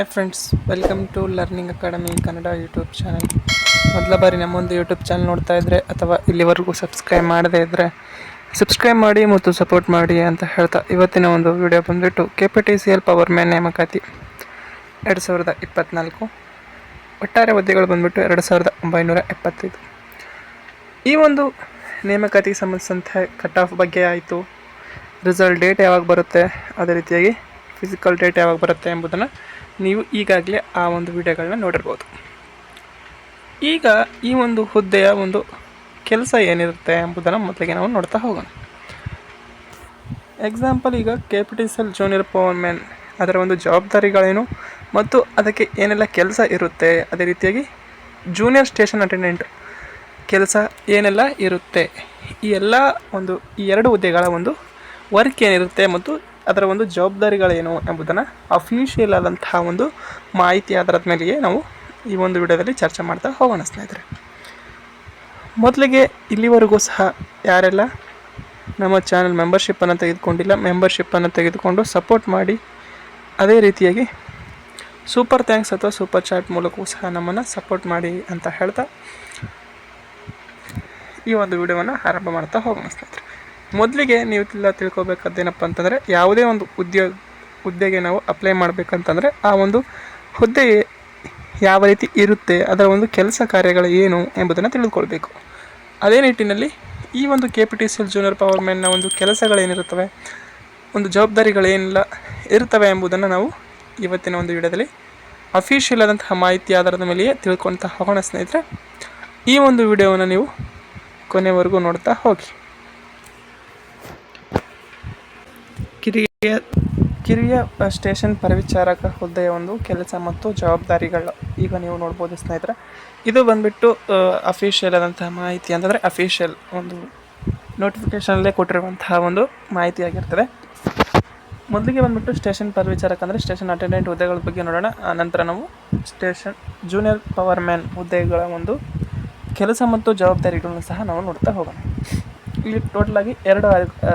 Hi friends welcome to learning academy Kannada YouTube channel ಮೊದಲ ಬಾರಿ ನಮ್ಮೊಂದು YouTube channel ನೋಡ್ತಾ ಇದ್ದರೆ ಅಥವಾ ಇಲ್ಲಿವರೆಗೂ ಸಬ್ಸ್ಕ್ರೈಬ್ ಮಾಡದೇ ಇದ್ದರೆ ಸಬ್ಸ್ಕ್ರೈಬ್ ಮಾಡಿ ಮತ್ತು ಸಪೋರ್ಟ್ ಮಾಡಿ ಅಂತ ಹೇಳ್ತಾ ಇವತ್ತಿನ ಒಂದು ವಿಡಿಯೋ ಬಂದುಬಿಟ್ಟು K P T C L power man ನೇಮಕಾತಿ ಎರಡು ಸಾವಿರದ ಇಪ್ಪತ್ತ್ನಾಲ್ಕು ಒಟ್ಟಾರೆ ಹುದ್ದೆಗಳು ಬಂದುಬಿಟ್ಟು ಎರಡು ಸಾವಿರದ ಒಂಬೈನೂರ ಎಪ್ಪತ್ತೈದು. ಈ ಒಂದು ನೇಮಕಾತಿಗೆ ಸಂಬಂಧಿಸಿದಂತೆ ಕಟ್ ಆಫ್ ಬಗ್ಗೆ ಆಯಿತು. ರಿಸಲ್ಟ್ ಡೇಟ್ ಯಾವಾಗ ಬರುತ್ತೆ? ಅದೇ ರೀತಿಯಾಗಿ ಫಿಸಿಕಲ್ ಡೇಟ್ ಯಾವಾಗ ಬರುತ್ತೆ ಎಂಬುದನ್ನು ನೀವು ಈಗಾಗಲೇ ಆ ಒಂದು ವಿಡಿಯೋಗಳನ್ನ ನೋಡಿರ್ಬೋದು. ಈಗ ಈ ಒಂದು ಹುದ್ದೆಯ ಒಂದು ಕೆಲಸ ಏನಿರುತ್ತೆ ಎಂಬುದನ್ನು ಮೊದಲಿಗೆ ನಾವು ನೋಡ್ತಾ ಹೋಗೋಣ. ಎಕ್ಸಾಂಪಲ್ ಈಗ K P T C junior power man ಅದರ ಒಂದು ಜವಾಬ್ದಾರಿಗಳೇನು ಮತ್ತು ಅದಕ್ಕೆ ಏನೆಲ್ಲ ಕೆಲಸ ಇರುತ್ತೆ, ಅದೇ ರೀತಿಯಾಗಿ ಜೂನಿಯರ್ ಸ್ಟೇಷನ್ ಅಟೆಂಡೆಂಟ್ ಕೆಲಸ ಏನೆಲ್ಲ ಇರುತ್ತೆ, ಈ ಎಲ್ಲ ಒಂದು ಈ ಎರಡು ಹುದ್ದೆಗಳ ಒಂದು ವರ್ಕ್ ಏನಿರುತ್ತೆ ಮತ್ತು ಅದರ ಒಂದು ಜವಾಬ್ದಾರಿಗಳೇನು ಎಂಬುದನ್ನು ಅಫಿಷಿಯಲ್ ಆದಂತಹ ಒಂದು ಮಾಹಿತಿ ಆಧಾರದ ಮೇಲೆಯೇ ನಾವು ಈ ಒಂದು ವಿಡಿಯೋದಲ್ಲಿ ಚರ್ಚೆ ಮಾಡ್ತಾ ಹೋಗೋಣ ಸ್ನೇಹಿತರೆ. ಮೊದಲಿಗೆ ಇಲ್ಲಿವರೆಗೂ ಸಹ ಯಾರೆಲ್ಲ ನಮ್ಮ ಚಾನಲ್ ಮೆಂಬರ್ಶಿಪ್ಪನ್ನು ತೆಗೆದುಕೊಂಡಿಲ್ಲ ಮೆಂಬರ್ಶಿಪ್ಪನ್ನು ತೆಗೆದುಕೊಂಡು ಸಪೋರ್ಟ್ ಮಾಡಿ, ಅದೇ ರೀತಿಯಾಗಿ ಸೂಪರ್ ಥ್ಯಾಂಕ್ಸ್ ಅಥವಾ ಸೂಪರ್ ಚಾಟ್ ಮೂಲಕವೂ ಸಹ ನಮ್ಮನ್ನು ಸಪೋರ್ಟ್ ಮಾಡಿ ಅಂತ ಹೇಳ್ತಾ ಈ ಒಂದು ವಿಡಿಯೋವನ್ನು ಆರಂಭ ಮಾಡ್ತಾ ಹೋಗೋಣ ಸ್ನೇಹಿತರೆ. ಮೊದಲಿಗೆ ನೀವು ಎಲ್ಲ ತಿಳ್ಕೊಬೇಕಾದ್ದೇನಪ್ಪ ಅಂತಂದರೆ ಯಾವುದೇ ಒಂದು ಉದ್ಯೋಗ ಹುದ್ದೆಗೆ ನಾವು ಅಪ್ಲೈ ಮಾಡಬೇಕಂತಂದರೆ ಆ ಒಂದು ಹುದ್ದೆ ಯಾವ ರೀತಿ ಇರುತ್ತೆ, ಅದರ ಒಂದು ಕೆಲಸ ಕಾರ್ಯಗಳು ಏನು ಎಂಬುದನ್ನು ತಿಳಿದುಕೊಳ್ಬೇಕು. ಅದೇ ನಿಟ್ಟಿನಲ್ಲಿ ಈ ಒಂದು K P T C L junior power ಮ್ಯಾನ್ನ ಒಂದು ಕೆಲಸಗಳೇನಿರುತ್ತವೆ, ಒಂದು ಜವಾಬ್ದಾರಿಗಳೇನೆಲ್ಲ ಇರುತ್ತವೆ ಎಂಬುದನ್ನು ನಾವು ಇವತ್ತಿನ ಒಂದು ವಿಡಿಯೋದಲ್ಲಿ ಅಫಿಷಿಯಲ್ ಆದಂತಹ ಮಾಹಿತಿ ಆಧಾರದ ಮೇಲೆಯೇ ತಿಳ್ಕೊಳ್ತಾ ಹೋಗೋಣ ಸ್ನೇಹಿತರೆ. ಈ ಒಂದು ವಿಡಿಯೋವನ್ನು ನೀವು ಕೊನೆವರೆಗೂ ನೋಡ್ತಾ ಹೋಗಿ. ಕಿರಿಯ ಸ್ಟೇಷನ್ ಪರಿವಿಚಾರಕ ಹುದ್ದೆಯ ಒಂದು ಕೆಲಸ ಮತ್ತು ಜವಾಬ್ದಾರಿಗಳು ಈಗ ನೀವು ನೋಡ್ಬೋದು ಸ್ನೇಹಿತರೆ. ಇದು ಬಂದ್ಬಿಟ್ಟು ಅಫಿಷಿಯಲ್ ಆದಂತಹ ಮಾಹಿತಿ ಅಂತಂದರೆ ಅಫಿಷಿಯಲ್ ಒಂದು ನೋಟಿಫಿಕೇಷನಲ್ಲೇ ಕೊಟ್ಟಿರುವಂತಹ ಒಂದು ಮಾಹಿತಿಯಾಗಿರ್ತದೆ ಮೊದಲಿಗೆ ಬಂದ್ಬಿಟ್ಟು ಸ್ಟೇಷನ್ ಪರಿವಿಚಾರಕ ಅಂದರೆ ಸ್ಟೇಷನ್ ಅಟೆಂಡೆಂಟ್ ಹುದ್ದೆಗಳ ಬಗ್ಗೆ ನೋಡೋಣ. ನಂತರ ನಾವು ಸ್ಟೇಷನ್ ಜೂನಿಯರ್ ಪವರ್ ಮ್ಯಾನ್ ಹುದ್ದೆಗಳ ಒಂದು ಕೆಲಸ ಮತ್ತು ಜವಾಬ್ದಾರಿಗಳನ್ನು ಸಹ ನಾವು ನೋಡ್ತಾ ಹೋಗೋಣ. ಇಲ್ಲಿ ಟೋಟಲಾಗಿ ಎರಡು ಆ,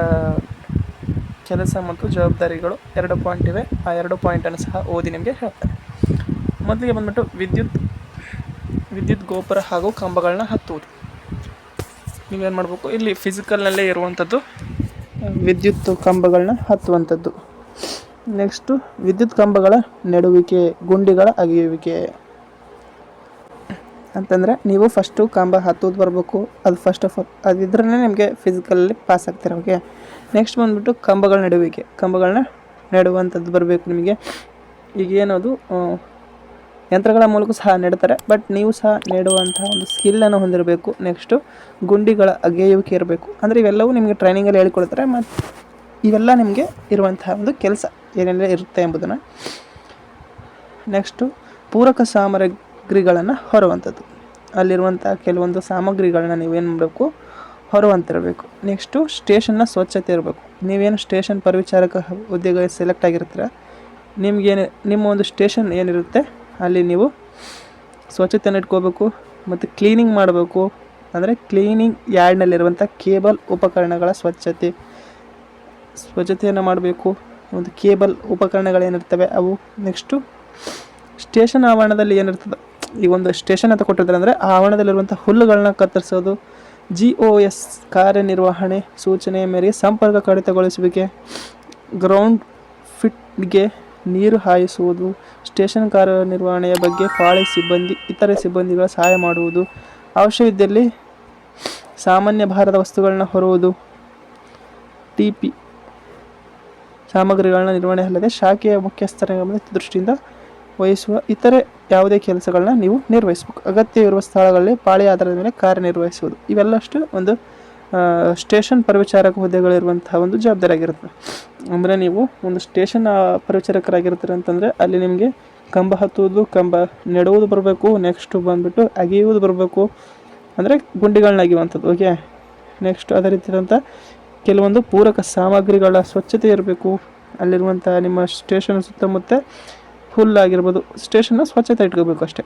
ಕೆಲಸ ಮತ್ತು ಜವಾಬ್ದಾರಿಗಳು ಎರಡು ಪಾಯಿಂಟ್ ಇವೆ. ಆ ಎರಡು ಪಾಯಿಂಟನ್ನು ಸಹ ಓದಿ ನಿಮಗೆ ಹೇಳ್ತಾರೆ ಮೊದಲಿಗೆ ಬಂದ್ಬಿಟ್ಟು ವಿದ್ಯುತ್ ವಿದ್ಯುತ್ ಗೋಪುರ ಹಾಗೂ ಕಂಬಗಳನ್ನ ಹತ್ತುವುದು. ನೀವೇನು ಮಾಡಬೇಕು? ಇಲ್ಲಿ ಫಿಸಿಕಲ್ನಲ್ಲೇ ಇರುವಂಥದ್ದು ವಿದ್ಯುತ್ ಕಂಬಗಳನ್ನ ಹತ್ತುವಂಥದ್ದು ನೆಕ್ಸ್ಟು ವಿದ್ಯುತ್ ಕಂಬಗಳ ನೆಡುವಿಕೆ, ಗುಂಡಿಗಳ ಅಗೆಯುವಿಕೆ. ಅಂತಂದರೆ ನೀವು ಫಸ್ಟು ಕಂಬ ಹತ್ತೋದು ಬರಬೇಕು. ಅದು ಫಸ್ಟ್ ಆಫ್ ಆಲ್ ಅದಿದ್ರೇ ನಿಮಗೆ ಫಿಸಿಕಲಲ್ಲಿ ಪಾಸ್ ಆಗ್ತೀರ ಓಕೆ ನೆಕ್ಸ್ಟ್ ಬಂದುಬಿಟ್ಟು ಕಂಬಗಳ ನಡುವಿಕೆ ಕಂಬಗಳನ್ನ ನೆಡುವಂಥದ್ದು ಬರಬೇಕು ನಿಮಗೆ. ಈಗ ಏನದು ಯಂತ್ರಗಳ ಮೂಲಕ ಸಹ ನೆಡ್ತಾರೆ ಬಟ್ ನೀವು ಸಹ ನೆಡುವಂಥ ಒಂದು ಸ್ಕಿಲ್ಲನ್ನು ಹೊಂದಿರಬೇಕು. ನೆಕ್ಸ್ಟು ಗುಂಡಿಗಳ ಅಗೆಯುವಿಕೆ ಇರಬೇಕು. ಅಂದರೆ ಇವೆಲ್ಲವೂ ನಿಮಗೆ ಟ್ರೈನಿಂಗಲ್ಲಿ ಹೇಳ್ಕೊಡ್ತಾರೆ ಮತ್ತು ಇವೆಲ್ಲ ನಿಮಗೆ ಇರುವಂತಹ ಒಂದು ಕೆಲಸ ಏನೆಲ್ಲ ಇರುತ್ತೆ ಎಂಬುದನ್ನು. ನೆಕ್ಸ್ಟು ಪೂರಕ ಸಾಮಗ್ರಿಗಳನ್ನು ಹೊರುವಂಥದ್ದು. ಅಲ್ಲಿರುವಂಥ ಕೆಲವೊಂದು ಸಾಮಗ್ರಿಗಳನ್ನ ನೀವೇನು ಮಾಡಬೇಕು? ಹೊರುವಂತಿರಬೇಕು. ನೆಕ್ಸ್ಟು ಸ್ಟೇಷನ್ನ ಸ್ವಚ್ಛತೆ ಇರಬೇಕು. ನೀವೇನು ಸ್ಟೇಷನ್ ಪರಿವಿಚಾರಕ ಹುದ್ದೆಗೆ ಸೆಲೆಕ್ಟ್ ಆಗಿರ್ತೀರ ನಿಮಗೇನು ನಿಮ್ಮ ಒಂದು ಸ್ಟೇಷನ್ ಏನಿರುತ್ತೆ, ಅಲ್ಲಿ ನೀವು ಸ್ವಚ್ಛತೆಯನ್ನು ಇಟ್ಕೋಬೇಕು, ಮತ್ತು ಕ್ಲೀನಿಂಗ್ ಮಾಡಬೇಕು. ಅಂದರೆ ಕ್ಲೀನಿಂಗ್ ಯಾರ್ಡ್ನಲ್ಲಿರುವಂಥ ಕೇಬಲ್ ಉಪಕರಣಗಳ ಸ್ವಚ್ಛತೆ. ಸ್ವಚ್ಛತೆಯನ್ನು ಮಾಡಬೇಕು. ಒಂದು ಕೇಬಲ್ ಉಪಕರಣಗಳೇನಿರ್ತವೆ, ಅವು ನೆಕ್ಸ್ಟು ಸ್ಟೇಷನ್ ಆವರಣದಲ್ಲಿ ಏನಿರ್ತದೆ ಈ ಒಂದು ಸ್ಟೇಷನ್ ಅಂತ ಕೊಟ್ಟಿರ್ತಾರೆ ಅಂದರೆ ಆ ಆವರಣದಲ್ಲಿರುವಂಥ ಹುಲ್ಲುಗಳನ್ನ ಕತ್ತರಿಸೋದು ಜಿ ಒ ಎಸ್ ಕಾರ್ಯನಿರ್ವಹಣೆ ಸೂಚನೆಯ ಮೇರೆಗೆ ಸಂಪರ್ಕ ಕಡಿತಗೊಳಿಸುವಿಕೆ ಗ್ರೌಂಡ್ ಫಿಟ್ಗೆ ನೀರು ಹಾಯಿಸುವುದು, ಸ್ಟೇಷನ್ ಕಾರ್ಯನಿರ್ವಹಣೆಯ ಬಗ್ಗೆ ಪಾಳಿ ಸಿಬ್ಬಂದಿ, ಇತರೆ ಸಿಬ್ಬಂದಿಗಳ ಸಹಾಯ ಮಾಡುವುದು, ಅವಶ್ಯವಿದ್ದಲ್ಲಿ ಸಾಮಾನ್ಯ ಭಾರದ ವಸ್ತುಗಳನ್ನ ಹೊರುವುದು ಟಿ ಪಿ ಸಾಮಗ್ರಿಗಳನ್ನ ನಿರ್ವಹಣೆ ಅಲ್ಲದೆ ಶಾಖೆಯ ಮುಖ್ಯಸ್ಥರ ದೃಷ್ಟಿಯಿಂದ ವಹಿಸುವ ಇತರೆ ಯಾವುದೇ ಕೆಲಸಗಳನ್ನ ನೀವು ನಿರ್ವಹಿಸಬೇಕು. ಅಗತ್ಯವಿರುವ ಸ್ಥಳಗಳಲ್ಲಿ ಪಾಳಿ ಆಧಾರದ ಮೇಲೆ ಕಾರ್ಯನಿರ್ವಹಿಸುವುದು. ಇವೆಲ್ಲಷ್ಟು ಒಂದು ಸ್ಟೇಷನ್ ಪರಿವಿಚಾರಕ ಹುದ್ದೆಗಳಿರುವಂತಹ ಒಂದು ಜವಾಬ್ದಾರಿ ಆಗಿರುತ್ತೆ ಅಂದರೆ ನೀವು ಒಂದು ಸ್ಟೇಷನ್ ಪರಿವಿಚಾರಕರಾಗಿರ್ತೀರ ಅಂತಂದರೆ ಅಲ್ಲಿ ನಿಮಗೆ ಕಂಬ ಹತ್ತುವುದು, ಕಂಬ ನೆಡುವುದು ಬರಬೇಕು ನೆಕ್ಸ್ಟು ಬಂದುಬಿಟ್ಟು ಅಗೆಯುವುದು ಬರಬೇಕು. ಅಂದರೆ ಗುಂಡಿಗಳನ್ನ ಅಗೆಯುವಂಥದ್ದು ಓಕೆ ನೆಕ್ಸ್ಟ್ ಅದೇ ರೀತಿಯಾದಂಥ ಕೆಲವೊಂದು ಪೂರಕ ಸಾಮಗ್ರಿಗಳ ಸ್ವಚ್ಛತೆ ಇರಬೇಕು. ಅಲ್ಲಿರುವಂಥ ನಿಮ್ಮ ಸ್ಟೇಷನ್ ಸುತ್ತಮುತ್ತ ಹುಲ್ಲಾಗಿರ್ಬೋದು ಸ್ಟೇಷನ್ನ ಸ್ವಚ್ಛತೆ ಇಟ್ಕೋಬೇಕು ಅಷ್ಟೇ.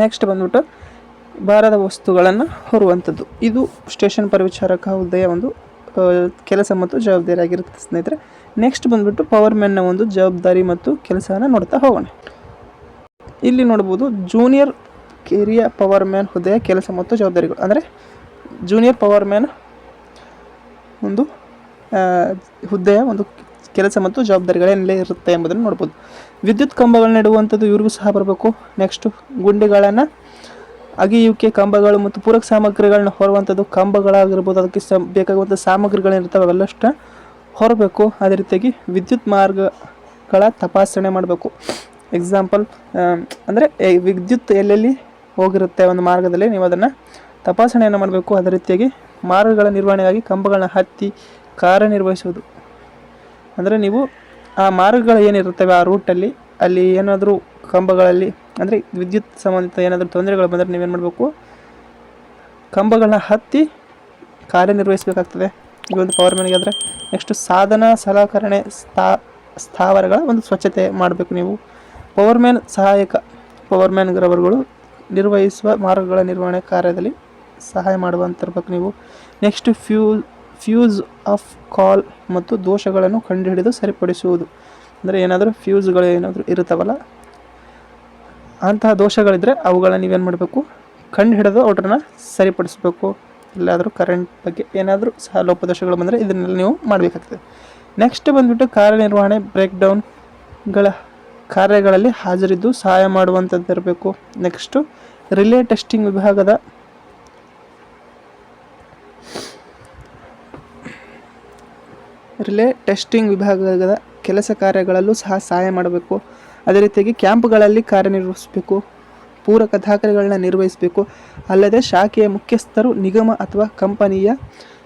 ನೆಕ್ಸ್ಟ್ ಬಂದ್ಬಿಟ್ಟು, ಭಾರದ ವಸ್ತುಗಳನ್ನು ಹೊರುವಂಥದ್ದು. ಇದು ಸ್ಟೇಷನ್ ಪರಿವಿಚಾರಕ ಹುದ್ದೆಯ ಒಂದು ಕೆಲಸ ಮತ್ತು ಜವಾಬ್ದಾರಿ ಆಗಿರುತ್ತೆ ಸ್ನೇಹಿತರೆ. ನೆಕ್ಸ್ಟ್ ಬಂದ್ಬಿಟ್ಟು ಪವರ್ ಮ್ಯಾನ್ನ ಒಂದು ಜವಾಬ್ದಾರಿ ಮತ್ತು ಕೆಲಸವನ್ನು ನೋಡ್ತಾ ಹೋಗೋಣ. ಇಲ್ಲಿ ನೋಡ್ಬೋದು ಜೂನಿಯರ್ ಕಿರಿಯ ಪವರ್ ಮ್ಯಾನ್ ಹುದ್ದೆಯ ಕೆಲಸ ಮತ್ತು ಜವಾಬ್ದಾರಿಗಳು. ಅಂದರೆ ಜೂನಿಯರ್ ಪವರ್ ಮ್ಯಾನ್ ಒಂದು ಹುದ್ದೆಯ ಒಂದು ಕೆಲಸ ಮತ್ತು ಜವಾಬ್ದಾರಿಗಳೇನೆಲ್ಲ ಇರುತ್ತೆ ಎಂಬುದನ್ನು ನೋಡ್ಬೋದು. ವಿದ್ಯುತ್ ಕಂಬಗಳನ್ನ ನೆಡುವಂಥದ್ದು ಇವ್ರಿಗೂ ಸಹ ಬರಬೇಕು. ನೆಕ್ಸ್ಟು ಗುಂಡಿಗಳನ್ನು ಅಗಿಯುವಿಕೆ ಕಂಬಗಳು ಮತ್ತು ಪೂರಕ ಸಾಮಗ್ರಿಗಳನ್ನ ಹೊರುವಂಥದ್ದು ಕಂಬಗಳಾಗಿರ್ಬೋದು. ಅದಕ್ಕೆ ಸ ಬೇಕಾಗುವಂಥ ಸಾಮಗ್ರಿಗಳೇನಿರ್ತವೆ ಅವೆಲ್ಲಷ್ಟು ಹೊರಬೇಕು. ಅದೇ ರೀತಿಯಾಗಿ ವಿದ್ಯುತ್ ಮಾರ್ಗಗಳ ತಪಾಸಣೆ ಮಾಡಬೇಕು. ಎಕ್ಸಾಂಪಲ್ ಅಂದರೆ ವಿದ್ಯುತ್ ಎಲ್ಲೆಲ್ಲಿ ಹೋಗಿರುತ್ತೆ ಒಂದು ಮಾರ್ಗದಲ್ಲಿ ನೀವು ಅದನ್ನು ತಪಾಸಣೆಯನ್ನು ಮಾಡಬೇಕು. ಅದೇ ರೀತಿಯಾಗಿ ಮಾರ್ಗಗಳ ನಿರ್ವಹಣೆಗಾಗಿ ಕಂಬಗಳನ್ನ ಹತ್ತಿ ಕಾರ್ಯನಿರ್ವಹಿಸುವುದು. ಅಂದರೆ ನೀವು ಆ ಮಾರ್ಗಗಳು ಏನಿರುತ್ತವೆ ಆ ರೂಟಲ್ಲಿ ಅಲ್ಲಿ ಏನಾದರೂ ಕಂಬಗಳಲ್ಲಿ, ಅಂದರೆ ವಿದ್ಯುತ್ ಸಂಬಂಧಿತ ಏನಾದರೂ ತೊಂದರೆಗಳು ಬಂದರೆ ನೀವೇನು ಮಾಡಬೇಕು? ಕಂಬಗಳನ್ನ ಹತ್ತಿ ಕಾರ್ಯನಿರ್ವಹಿಸಬೇಕಾಗ್ತದೆ. ಈ ಒಂದು ಪವರ್ ಮ್ಯಾನ್ಗೆ ಆದರೆ ನೆಕ್ಸ್ಟ್ ಸಾಧನ, ಸಲಕರಣೆ, ಸ್ಥಾ, ಸ್ಥಾವರಗಳ ಒಂದು ಸ್ವಚ್ಛತೆ ಮಾಡಬೇಕು ನೀವು. ಪವರ್ ಮ್ಯಾನ್ ಸಹಾಯಕ ಪವರ್ ಮ್ಯಾನ್ಗಳವರುಗಳು ನಿರ್ವಹಿಸುವ ಮಾರ್ಗಗಳ ನಿರ್ವಹಣೆ ಕಾರ್ಯದಲ್ಲಿ ಸಹಾಯ ಮಾಡುವಂತಿರ್ಬೇಕು ನೀವು. Next fuel fuse off call ಮತ್ತು ದೋಷಗಳನ್ನು ಕಂಡುಹಿಡಿದು ಸರಿಪಡಿಸುವುದು. ಅಂದರೆ ಏನಾದರೂ ಫ್ಯೂಸ್ಗಳು ಏನಾದರೂ ಇರುತ್ತವಲ್ಲ, ಅಂತಹ ದೋಷಗಳಿದ್ದರೆ ಅವುಗಳನ್ನ ನೀವೇನು ಮಾಡಬೇಕು? ಕಂಡು ಹಿಡಿದು ಅವ್ರನ್ನ ಸರಿಪಡಿಸಬೇಕು. ಎಲ್ಲಾದರೂ ಕರೆಂಟ್ ಬಗ್ಗೆ ಏನಾದರೂ ಸಹ ಲೋಪದೋಷಗಳು ಬಂದರೆ ಇದನ್ನೆಲ್ಲ ನೀವು ಮಾಡಬೇಕಾಗ್ತದೆ. ನೆಕ್ಸ್ಟ್ ಬಂದುಬಿಟ್ಟು ಕಾರ್ಯನಿರ್ವಹಣೆ ಬ್ರೇಕ್ ಡೌನ್ಗಳ ಕಾರ್ಯಗಳಲ್ಲಿ ಹಾಜರಿದ್ದು ಸಹಾಯ ಮಾಡುವಂಥದ್ದು ಇರಬೇಕು ನೆಕ್ಸ್ಟು ರಿಲೇ ಟೆಸ್ಟಿಂಗ್ ವಿಭಾಗದ ರಿಲೇ ಟೆಸ್ಟಿಂಗ್ ವಿಭಾಗದ ಕೆಲಸ ಕಾರ್ಯಗಳಲ್ಲೂ ಸಹ ಸಹಾಯ ಮಾಡಬೇಕು. ಅದೇ ರೀತಿಯಾಗಿ ಕ್ಯಾಂಪ್ಗಳಲ್ಲಿ ಕಾರ್ಯನಿರ್ವಹಿಸಬೇಕು. ಪೂರಕ ದಾಖಲೆಗಳನ್ನ ನಿರ್ವಹಿಸಬೇಕು. ಅಲ್ಲದೆ ಶಾಖೆಯ ಮುಖ್ಯಸ್ಥರು, ನಿಗಮ ಅಥವಾ ಕಂಪನಿಯ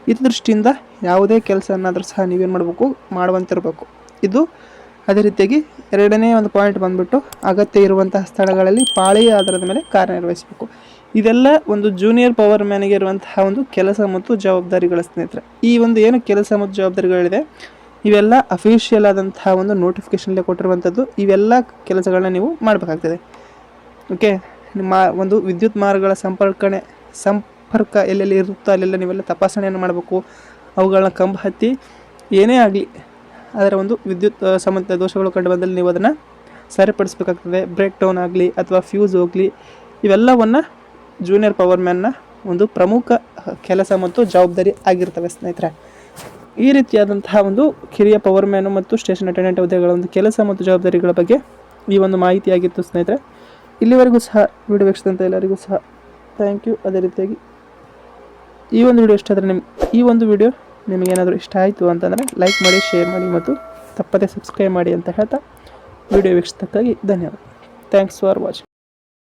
ಹಿತದೃಷ್ಟಿಯಿಂದ ಯಾವುದೇ ಕೆಲಸನಾದರೂ ಸಹ ನೀವೇನು ಮಾಡಬೇಕು? ಮಾಡುವಂತಿರಬೇಕು. ಇದು ಅದೇ ರೀತಿಯಾಗಿ ಎರಡನೇ ಒಂದು ಪಾಯಿಂಟ್ ಬಂದ್ಬಿಟ್ಟು ಅಗತ್ಯ ಇರುವಂತಹ ಸ್ಥಳಗಳಲ್ಲಿ ಪಾಳಿಯ ಆಧಾರದ ಮೇಲೆ ಕಾರ್ಯನಿರ್ವಹಿಸಬೇಕು. ಇದೆಲ್ಲ ಒಂದು ಜೂನಿಯರ್ ಪವರ್ ಮ್ಯಾನಿಗೆ ಇರುವಂತಹ ಒಂದು ಕೆಲಸ ಮತ್ತು ಜವಾಬ್ದಾರಿಗಳ ಸ್ನೇಹಿತರೆ. ಈ ಒಂದು ಏನು ಕೆಲಸ ಮತ್ತು ಜವಾಬ್ದಾರಿಗಳಿದೆ? ಇವೆಲ್ಲ ಅಫಿಷಿಯಲ್ ಆದಂತಹ ಒಂದು ನೋಟಿಫಿಕೇಶನ್ಲೇ ಕೊಟ್ಟಿರುವಂಥದ್ದು ಇವೆಲ್ಲ ಕೆಲಸಗಳನ್ನ ನೀವು ಮಾಡಬೇಕಾಗ್ತದೆ. ಓಕೆ ನಿಮ್ಮ ಒಂದು ವಿದ್ಯುತ್ ಮಾರ್ಗಗಳ ಸಂಪರ್ಕಣೆ, ಸಂಪರ್ಕ ಎಲ್ಲೆಲ್ಲಿ ಇರುತ್ತೋ ಅಲ್ಲೆಲ್ಲ ನೀವೆಲ್ಲ ತಪಾಸಣೆಯನ್ನು ಮಾಡಬೇಕು. ಅವುಗಳನ್ನ ಕಂಬ ಹತ್ತಿ ಏನೇ ಆಗಲಿ ಅದರ ಒಂದು ವಿದ್ಯುತ್ ಸಂಬಂಧ ದೋಷಗಳು ಕಂಡು ಬಂದಲ್ಲಿ ನೀವು ಅದನ್ನು ಸರಿಪಡಿಸ್ಬೇಕಾಗ್ತದೆ. ಬ್ರೇಕ್ ಡೌನ್ ಆಗಲಿ ಅಥವಾ ಫ್ಯೂಸ್ ಹೋಗಲಿ, ಇವೆಲ್ಲವನ್ನು ಜೂನಿಯರ್ ಪವರ್ ಮ್ಯಾನ್ನ ಒಂದು ಪ್ರಮುಖ ಕೆಲಸ ಮತ್ತು ಜವಾಬ್ದಾರಿ ಆಗಿರ್ತವೆ, ಸ್ನೇಹಿತರೆ. ಈ ರೀತಿಯಾದಂತಹ ಒಂದು ಕಿರಿಯ ಪವರ್ ಮ್ಯಾನು ಮತ್ತು ಸ್ಟೇಷನ್ ಅಟೆಂಡೆಂಟ್ ಹುದ್ದೆಗಳ ಒಂದು ಕೆಲಸ ಮತ್ತು ಜವಾಬ್ದಾರಿಗಳ ಬಗ್ಗೆ ಈ ಒಂದು ಮಾಹಿತಿಯಾಗಿತ್ತು, ಸ್ನೇಹಿತರೆ. ಇಲ್ಲಿವರೆಗೂ ಸಹ ವಿಡಿಯೋ ವೀಕ್ಷಿಸಿದಂಥ ಎಲ್ಲರಿಗೂ ಸಹ ಥ್ಯಾಂಕ್ ಯು ಅದೇ ರೀತಿಯಾಗಿ ಈ ಒಂದು ವಿಡಿಯೋ ಇಷ್ಟ ಆದರೆ ಈ ಒಂದು ವಿಡಿಯೋ ನಿಮಗೇನಾದರೂ ಇಷ್ಟ ಆಯಿತು ಅಂತಂದರೆ ಲೈಕ್ ಮಾಡಿ ಶೇರ್ ಮಾಡಿ ಮತ್ತು ತಪ್ಪದೇ ಸಬ್ಸ್ಕ್ರೈಬ್ ಮಾಡಿ ಅಂತ ಹೇಳ್ತಾ ವಿಡಿಯೋ ವೀಕ್ಷಿಸೋದಕ್ಕಾಗಿ ಧನ್ಯವಾದ. Thanks for watching